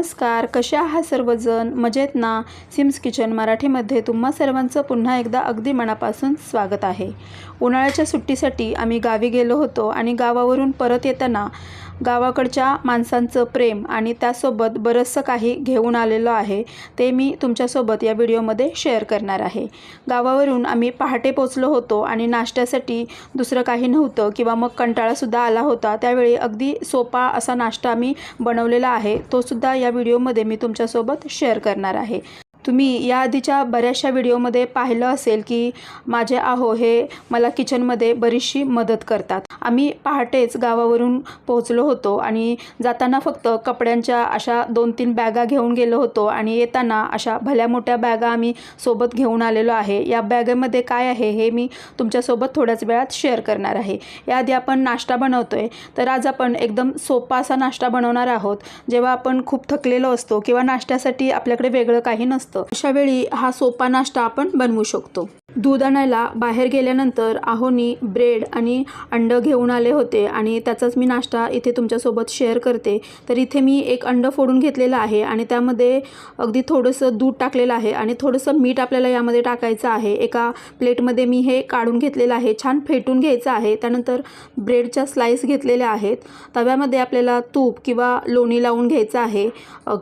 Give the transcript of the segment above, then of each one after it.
नमस्कार कसे आहात सर्वजण? मजेत ना? सिम्स किचन मराठीमध्ये तुम्हा सर्वांचं पुन्हा एकदा अगदी मनापासून स्वागत आहे. उन्हाळ्याच्या सुट्टीसाठी आम्ही गावी गेलो होतो आणि गावावरून परत येताना गावाकडच्या माणसांचं प्रेम आणि त्यासोबत बरंचसं काही घेऊन आलेलो आहे ते मी तुमच्यासोबत या व्हिडिओमध्ये शेअर करणार आहे. गावावरून आम्ही पहाटे पोचलो होतो आणि नाश्त्यासाठी दुसरं काही नव्हतं किंवा मग कंटाळासुद्धा आला होता त्यावेळी अगदी सोपा असा नाश्ता आम्ही बनवलेला आहे तोसुद्धा या व्हिडिओमध्ये मी तुमच्यासोबत शेअर करणार आहे. तुम्ही या आधीच्या बऱ्याचशा व्हिडिओमध्ये पाहिलं असेल की माझे आहो हे मला किचनमध्ये बरीचशी मदत करतात. आम्ही पहाटेच गावावरून पोहोचलो होतो आणि जाताना फक्त कपड्यांच्या अशा दोन तीन बॅगा घेऊन गेलो होतो आणि येताना अशा भल्या मोठ्या बॅगा आम्ही सोबत घेऊन आलेलो आहे. या बॅगेमध्ये काय आहे हे मी तुमच्यासोबत थोड्याच वेळात शेअर करणार आहे. याआधी आपण नाश्ता बनवतो आहे तर आज आपण एकदम सोपा असा नाश्ता बनवणार आहोत. जेव्हा आपण खूप थकलेलो असतो किंवा नाश्त्यासाठी आपल्याकडे वेगळं काही नसतं अशा वेळी हा सोपा नाश्ता आपण बनवू शकतो. दूध आणायला बाहेर गेल्यानंतर आहोनी ब्रेड आणि अंड घेऊन आले होते आणि त्याचाच मी नाश्ता इथे तुमच्यासोबत शेअर करते. तर इथे मी एक अंड फोडून घेतलेलं आहे आणि त्यामध्ये अगदी थोडंसं दूध टाकलेलं आहे आणि थोडंसं मीठ आपल्याला यामध्ये टाकायचं आहे. एका प्लेटमध्ये मी हे काढून घेतलेलं आहे. छान फेटून घ्यायचं आहे. त्यानंतर ब्रेडच्या स्लाईस घेतलेल्या आहेत. तव्यामध्ये आपल्याला तूप किंवा लोणी लावून घ्यायचं आहे.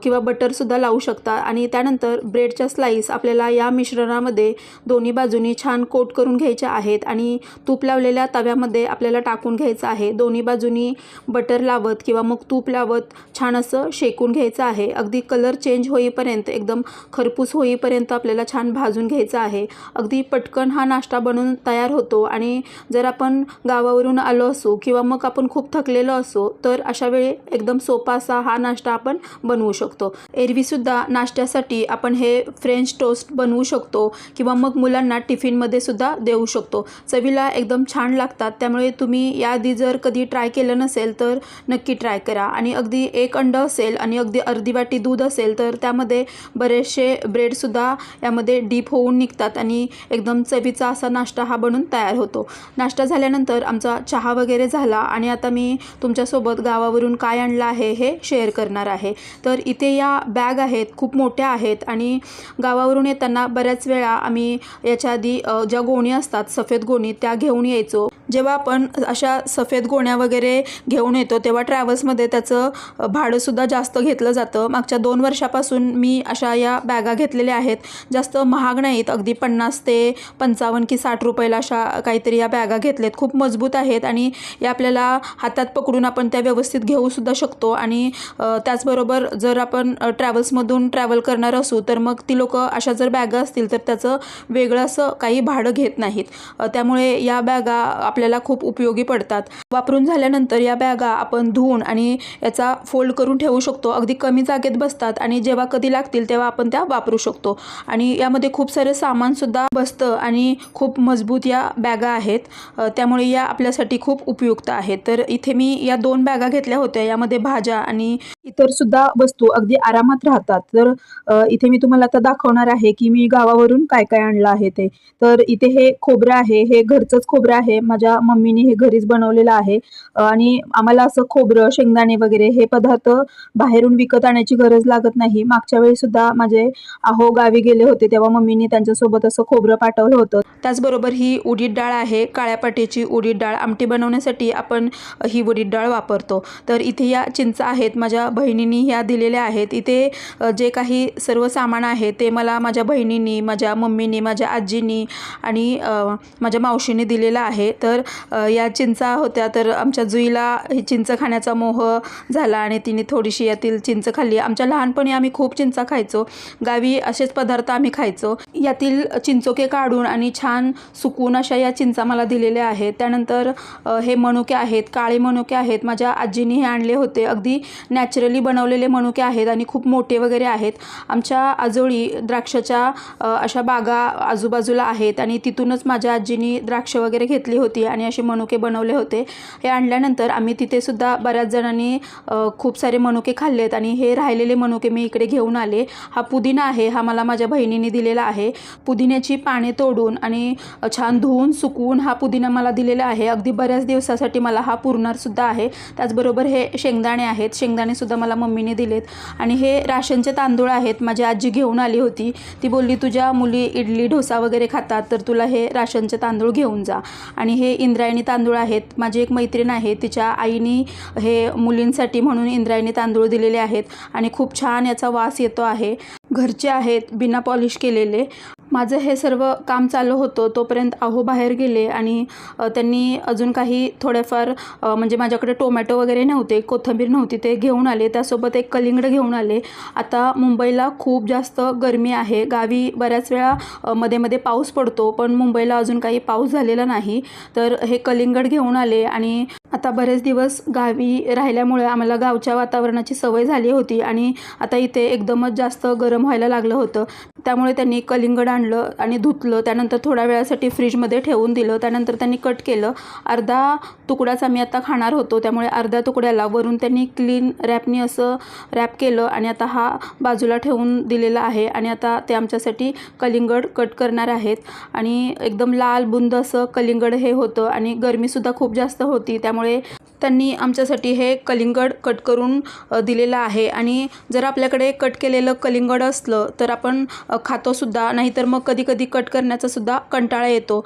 किंवा बटरसुद्धा लावू शकता आणि त्यानंतर ब्रेडच्या स्लाईस आपल्याला या मिश्रणामध्ये दोन्ही बाजूनी छान कोट करून घ्यायच्या आहेत आणि तूप लावलेल्या तव्यामध्ये आपल्याला टाकून घ्यायचं आहे. दोन्ही बाजूनी बटर लावत किंवा मग तूप लावत छान असं शेकून घ्यायचं आहे. अगदी कलर चेंज होईपर्यंत एकदम खरपूस होईपर्यंत आपल्याला छान भाजून घ्यायचं आहे. अगदी पटकन हा नाश्ता बनवून तयार होतो आणि जर आपण गावावरून आलो असू किंवा मग आपण खूप थकलेलो असो तर अशा वेळी एकदम सोपा असा हा नाश्ता आपण बनवू शकतो. एरवीसुद्धा नाश्त्यासाठी आपण हे फ्रेंच टोस्ट बनवू शकतो किंवा मग मुलांना टिफिनमध्ये सुद्धा देऊ शकतो. चवीला एकदम छान लागतात. त्यामुळे तुम्ही याआधी जर कधी ट्राय केलं नसेल तर नक्की ट्राय करा. आणि अगदी एक अंडं असेल आणि अगदी अर्धी वाटी दूध असेल तर त्यामध्ये बरेचसे ब्रेडसुद्धा यामध्ये डीप होऊन निघतात आणि एकदम चवीचा असा नाश्ता हा बनून तयार होतो. नाश्ता झाल्यानंतर आमचा चहा वगैरे झाला आणि आता मी तुमच्यासोबत गावावरून काय आणलं आहे हे शेअर करणार आहे. तर इथे या बॅग आहेत खूप मोठ्या आहेत आणि गावावरून येताना बऱ्याच वेळा आम्ही याच्या आधी ज्या गोणी असतात सफेद गोणी त्या घेऊन यायचो. जेव्हा आपण अशा सफेद गोण्या वगैरे घेऊन येतो तेव्हा ट्रॅव्हल्समध्ये त्याचं भाडंसुद्धा जास्त घेतलं जातं. मागच्या दोन वर्षापासून मी अशा या बॅगा घेतलेल्या आहेत. जास्त महाग नाहीत. अगदी पन्नास ते पंचावन्न की साठ रुपयाला अशा काहीतरी या बॅगा घेतल्यात खूप मजबूत आहेत आणि या आपल्याला हातात पकडून आपण त्या व्यवस्थित घेऊसुद्धा शकतो. आणि त्याचबरोबर जर आपण ट्रॅव्हल्समधून ट्रॅव्हल करणार असू तर मग ती लोकं अशा जर बॅगा असतील तर त्याचं वेगळं असं काही भाडं घेत नाहीत. त्यामुळे या बॅगा आपल्याला खूप उपयोगी पडतात. वापरून झाल्यानंतर या बॅगा आपण धुवून आणि याचा फोल्ड करून ठेवू शकतो. अगदी कमी जागेत बसतात आणि जेव्हा कधी लागतील तेव्हा आपण त्या वापरू शकतो. आणि यामध्ये खूप सारे सामानसुद्धा बसतं आणि खूप मजबूत या बॅगा आहेत. त्यामुळे या आपल्यासाठी खूप उपयुक्त आहेत. तर इथे मी या दोन बॅगा घेतल्या होत्या. यामध्ये भाज्या आणि इतर सुद्धा वस्तू अगदी आरामात राहतात. तर इथे मी तुम्हाला आता दाखवणार आहे की मी गावावरून काय काय आणलं आहे ते. तर इथे हे खोबरं आहे. हे घरचंच खोबरं आहे. माझ्या मम्मीने हे घरीच बनवलेलं आहे. आणि आम्हाला असं खोबरं शेंगदाणे वगैरे हे पदार्थ बाहेरून विकत आणायची गरज लागत नाही. मागच्या वेळी सुद्धा माझे आहो गावी गेले होते तेव्हा मम्मीने त्यांच्यासोबत असं खोबरं पाठवलं होतं. त्याचबरोबर ही उडीद डाळ आहे. काळ्या पाटीची उडीद डाळ आमटी बनवण्यासाठी आपण ही उडीद डाळ वापरतो. तर इथे या चिंचा आहेत माझ्या बहिणींनी ह्या दिलेल्या आहेत. इथे जे काही सर्व सामान आहे ते मला माझ्या बहिणींनी माझ्या मम्मीनी माझ्या आजीनी आणि माझ्या मावशीने दिलेलं आहे. तर तर या चिंचा होत्या तर आमच्या जुईला ही चिंच खाण्याचा मोह झाला आणि तिने थोडीशी यातील चिंच खाल्ली. आमच्या लहानपणी आम्ही खूप चिंचा खायचो. गावी असेच पदार्थ आम्ही खायचो. यातील चिंचोके काढून आणि छान सुकून अशा या चिंचा मला दिलेल्या आहेत. त्यानंतर हे मनुके आहेत काळे मनुके आहेत. माझ्या आजीने हे आणले होते. अगदी नॅचरली बनवलेले मनुके आहेत आणि खूप मोठे वगैरे आहेत. आमच्या आजोळी द्राक्षाच्या अशा बागा आजूबाजूला आहेत आणि तिथूनच माझ्या आजीनी द्राक्ष वगैरे घेतली होती. आणि असे मनुके बनवले होते. हे आणल्यानंतर आम्ही तिथेसुद्धा बऱ्याच जणांनी खूप सारे मनुके खाल्लेत आणि हे राहिलेले मनुके मी इकडे घेऊन आले. हा पुदिना आहे हा मला माझ्या बहिणीने दिलेला आहे. पुदिन्याची पाने तोडून आणि छान धुवून सुकवून हा पुदिना मला दिलेला आहे. अगदी बऱ्याच दिवसासाठी मला हा पुरणारसुद्धा आहे. त्याचबरोबर हे शेंगदाणे आहेत. शेंगदाणेसुद्धा मला मम्मीने दिलेत. आणि हे राशनचे तांदूळ आहेत. माझी आजी घेऊन आली होती. ती बोलली तुझ्या मुली इडली डोसा वगैरे खातात तर तुला हे राशनचे तांदूळ घेऊन जा. आणि हे इंद्रायणी तांदूळ आहेत. माझी एक मैत्रीण आहे. तिच्या आईनी हे मुलींसाठी म्हणून इंद्रायणी तांदूळ दिलेले आहेत आणि खूप छान याचा वास येतो आहे. घरचे आहेत बिना पॉलिश केलेले. माझं हे सर्व काम चालू होतं तोपर्यंत आहो बाहेर गेले आणि त्यांनी अजून काही थोडेफार म्हणजे माझ्याकडे टोमॅटो वगैरे नव्हते कोथंबीर नव्हती ते घेऊन आले त्यासोबत एक कलिंगड घेऊन आले. आता मुंबईला खूप जास्त गरमी आहे. गावी बऱ्याच वेळा मध्ये मध्ये पाऊस पडतो पण मुंबईला अजून काही पाऊस झालेला नाही. तर हे कलिंगड घेऊन आले आणि आता बरेच दिवस गावी राहिल्यामुळे आम्हाला गावच्या वातावरणाची सवय झाली होती आणि आता इथे एकदमच जास्त गरम व्हायला लागलं होतं. त्यामुळे त्यांनी कलिंगड आणलं आणि धुतलं. त्यानंतर थोड्या वेळासाठी फ्रीजमध्ये ठेवून दिलं. त्यानंतर त्यांनी कट केलं. अर्धा तुकडाच आम्ही आता खाणार होतो. त्यामुळे अर्ध्या तुकड्याला वरून त्यांनी क्लीन रॅपनी असं रॅप केलं आणि आता हा बाजूला ठेवून दिलेला आहे आणि आता ते आमच्यासाठी कलिंगड कट करणार आहेत. आणि एकदम लाल बुंद असं कलिंगड हे होतं आणि गरमीसुद्धा खूप जास्त होती. त्यामुळे त्यांनी आमच्यासाठी हे कलिंगड कट करून दिलेलं आहे. आणि जर आपल्याकडे कट केलेलं कलिंगड असलं तर आपण खातोसुद्धा नाहीतर मग कधी कधी कट करण्याचासुद्धा कंटाळा येतो.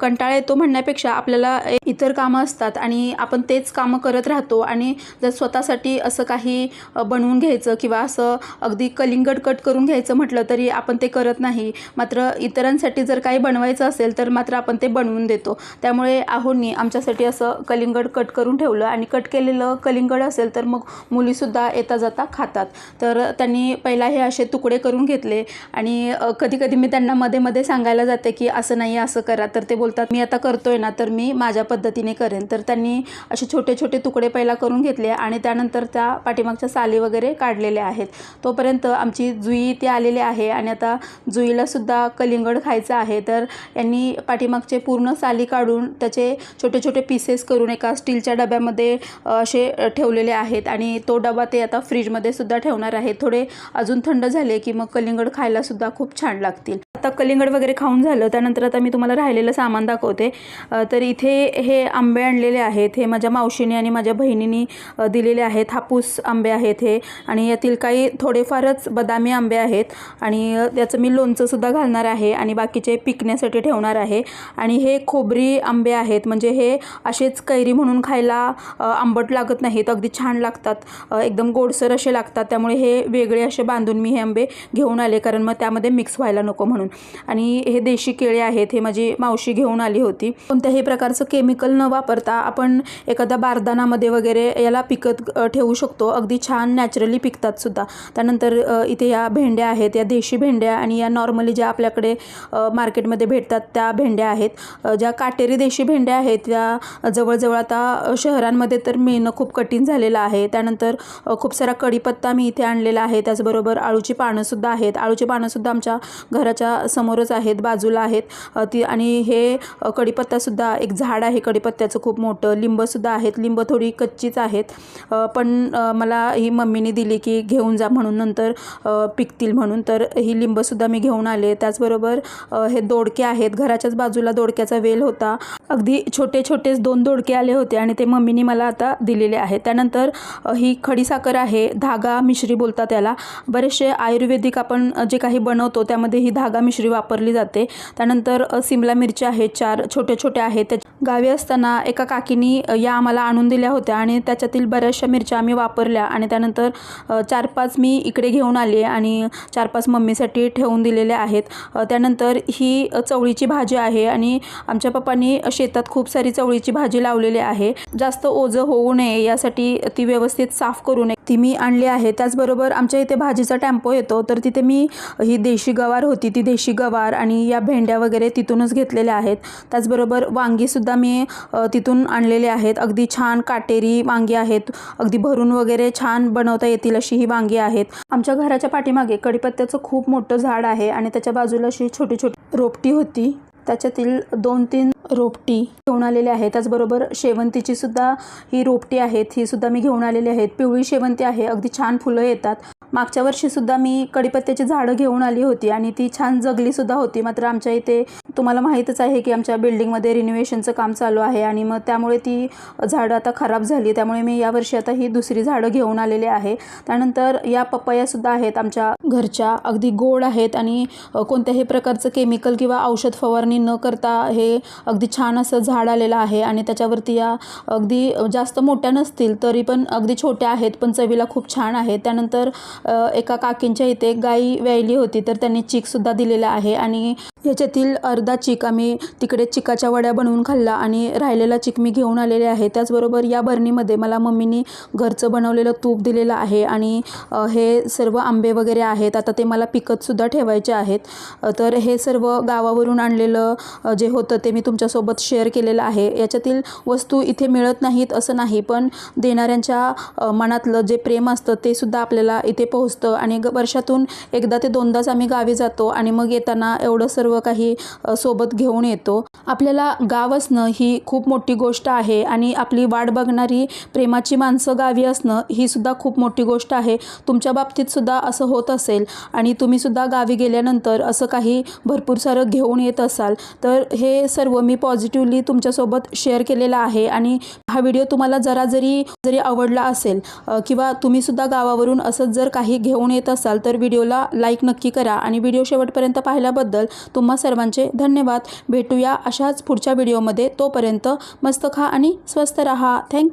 कंटाळा येतो म्हणण्यापेक्षा आपल्याला इतर कामं असतात आणि आपण तेच कामं करत राहतो. आणि जर स्वतःसाठी असं काही बनवून घ्यायचं किंवा असं अगदी कलिंगड कट करून घ्यायचं म्हटलं तरी आपण ते करत नाही. मात्र इतरांसाठी जर काही बनवायचं असेल तर मात्र आपण ते बनवून देतो. त्यामुळे आहोंनी आमच्यासाठी असं कलिंगड कट करून ठेवलं आणि कट केलेलं कलिंगड असेल तर मग मुलीसुद्धा येता जाता खातात. तर त्यांनी पहिला हे असे तुकडे करून घेतले आणि कधी कधी मी त्यांना मध्ये मध्ये सांगायला जाते की असं नाही असं करा. तर ते बोलतात मी आता करतोय ना तर मी माझ्या पद्धतीने करेन. तर त्यांनी असे छोटे छोटे तुकडे पहिला करून घेतले आणि त्यानंतर त्या पाठीमागच्या साली वगैरे काढलेल्या आहेत. तोपर्यंत आमची जुई ती आलेली आहे आणि आता जुईला सुद्धा कलिंगड खायचं आहे. तर यांनी पाठीमागचे पूर्ण साली काढून त्याचे छोटे छोटे पीसेस करून एका स्टीलच्या डब्यामध्ये असे ठेवलेले आहेत आणि तो डबा ते आता फ्रीजमध्ये सुद्धा ठेवणार आहे. थोडे अजून थंड झाले की मग कलिंगड खायला सुद्धा खूप छान लागतील. आता कलिंगड वगैरे खाऊन झालं त्यानंतर आता मी तुम्हाला राहिलेलं सामान दाखवते. तर इथे हे आंबे आणलेले आहेत हे माझ्या मावशीने आणि माझ्या बहिणीने दिलेले आहेत हापूस आंबे आहेत हे. आणि यातील काही थोडेफारच बदामी आंबे आहेत. आणि त्याचं मी लोणचंसुद्धा घालणार आहे आणि बाकीचे पिकण्यासाठी ठेवणार आहे. आणि हे खोबरी आंबे आहेत म्हणजे हे असेच कैरी म्हणून खायला आंबट लागत नाहीत अगदी छान लागतात. एकदम गोडसर असे लागतात त्यामुळे हे वेगळे असे बांधून मी हे आंबे घेऊन आले कारण मग त्यामध्ये मिक्स व्हायला नको म्हणून. आणि हे देशी केळे आहेत हे माझी मावशी घेऊन आली होती. कोणत्याही प्रकारचं केमिकल न वापरता आपण एखाद्या बारदानामध्ये वगैरे याला पिकत ठेवू शकतो. अगदी छान नॅचरली पिकतात सुद्धा. त्यानंतर इथे या भेंड्या आहेत या देशी भेंड्या आणि या नॉर्मली ज्या आपल्याकडे मार्केटमध्ये भेटतात त्या भेंड्या आहेत. ज्या काटेरी देशी भेंड्या आहेत त्या जवळजवळ आता शहरांमध्ये तर मिळणं खूप कठीण झालेलं आहे. त्यानंतर खूप सारा कढीपत्ता मी इथे आणलेला आहे. त्याचबरोबर आळूची पानंसुद्धा आहेत. आळूची पानंसुद्धा आमच्या घराच्या समोरच आहेत बाजूला आहेत. ती आणि हे कडीपत्तासुद्धा एक झाड आहे कडीपत्त्याचं खूप मोठं लिंबसुद्धा आहेत. लिंब थोडी कच्चीच आहेत. पण मला ही मम्मीने दिली की घेऊन जा म्हणून नंतर पिकतील म्हणून. तर ही लिंबसुद्धा मी घेऊन आले. त्याचबरोबर हे दोडके आहेत. घराच्याच बाजूला दोडक्याचा वेल होता. अगदी छोटे छोटेच दोन दोडके आले होते आणि ते मम्मीने मला आता दिलेले आहेत. त्यानंतर ही खडीसाखर आहे. धागा मिश्री बोलतात त्याला. बरेचसे आयुर्वेदिक आपण जे काही बनवतो त्यामध्ये ही धागा मिश्री वापरली जाते. त्यानंतर सिमला मिरच्या आहेत चार छोट्या छोट्या आहेत. त्या गावी असताना एका काकीनी या आम्हाला आणून दिल्या होत्या आणि त्याच्यातील बऱ्याचशा मिरच्या आम्ही वापरल्या आणि त्यानंतर चार पाच मी इकडे घेऊन आले आणि चार पाच मम्मीसाठी ठेवून दिलेल्या आहेत. त्यानंतर ही चवळीची भाजी आहे आणि आमच्या पप्पांनी शेतात खूप सारी चवळीची भाजी लावलेली आहे. जास्त ओझं होऊ नये यासाठी ती व्यवस्थित साफ करू नये. ती मी आणली आहे. त्याचबरोबर आमच्या इथे भाजीचा टेम्पो येतो. तर तिथे मी ही देशी गवार होती. ती देशी गवार आणि या भेंड्या वगैरे तिथूनच घेतलेल्या आहेत. त्याचबरोबर वांगीसुद्धा मी तिथून आणलेले आहेत. अगदी छान काटेरी वांगी आहेत. अगदी भरून वगैरे छान बनवता येतील अशी ही वांगी आहेत. आमच्या घराच्या पाठीमागे कडीपत्त्याचं खूप मोठं झाड आहे आणि त्याच्या बाजूला अशी छोटी छोटी रोपटी होती. त्याच्यातील दोन तीन रोपटी घेऊन आलेले आहे. त्याचबरोबर शेवंतीची सुद्धा ही रोपटी आहेत. ही सुद्धा मी घेऊन आलेली आहेत. पिवळी शेवंती आहे. अगदी छान फुलं येतात. मागच्या वर्षीसुद्धा मी कडीपत्त्याची झाडं घेऊन आली होती आणि ती छान जगलीसुद्धा होती. मात्र आमच्या इथे तुम्हाला माहीतच आहे की आमच्या बिल्डिंगमध्ये रिनोव्हेशनचं काम चालू आहे आणि मग त्यामुळे ती झाडं आता खराब झाली. त्यामुळे मी यावर्षी आता ही दुसरी झाडं घेऊन आलेले आहे. त्यानंतर या पपयासुद्धा आहेत आमच्या घरच्या अगदी गोड आहेत आणि कोणत्याही प्रकारचं केमिकल किंवा औषध फवारणी न करता हे अगदी छान असं झाड आलेलं आहे आणि त्याच्यावरती या अगदी जास्त मोठ्या नसतील तरी पण अगदी छोट्या आहेत पण चवीला खूप छान आहेत. त्यानंतर एका काकींच्या इथे गाई व्यायली होती तर त्यांनी चीकसुद्धा दिलेला आहे आणि ह्याच्यातील अर्धा चीक आम्ही तिकडे चिकाच्या वड्या बनवून खाल्ला आणि राहिलेला चीक मी घेऊन आलेले आहे. त्याचबरोबर या बरणीमध्ये मला मम्मीनी घरचं बनवलेलं तूप दिलेलं आहे आणि हे सर्व आंबे वगैरे आहेत. आहेत. आता ते मला पिकतसुद्धा ठेवायचे आहेत. तर हे सर्व गावावरून आणलेलं जे होतं ते मी तुमच्यासोबत शेअर केलेलं आहे. याच्यातील वस्तू इथे मिळत नाहीत असं नाही पण देणाऱ्यांच्या मनातलं जे प्रेम असतं ते सुद्धा आपल्याला इथे पोहोचतं. आणि वर्षातून एकदा ते दोनदाच आम्ही गावी जातो आणि मग येताना एवढं सर्व काही सोबत घेऊन येतो. आपल्याला गाव असणं ही खूप मोठी गोष्ट आहे आणि आपली वाट बघणारी प्रेमाची माणसं गावी असणं ही सुद्धा खूप मोठी गोष्ट आहे. तुमच्या बाबतीत सुद्धा असं होत असेल. आणि तुम्ही सुद्धा गावी गेल्यानंतर असं काही भरपूर सारं घेऊन येत असाल तर हे सर्व मी पॉझिटिव्हली तुमच्यासोबत शेअर केलेलं आहे आणि हा व्हिडिओ तुम्हाला जरा जरी जरी आवडला असेल किंवा तुम्हीसुद्धा गावावरून असंच जर काही घेऊन येत असाल तर व्हिडिओला लाईक नक्की करा आणि व्हिडिओ शेवटपर्यंत पाहिल्याबद्दल तुम्हा सर्वांचे धन्यवाद. भेटूया अशाच पुढच्या व्हिडिओमध्ये तोपर्यंत मस्त खा आणि स्वस्त रहा. थँक्यू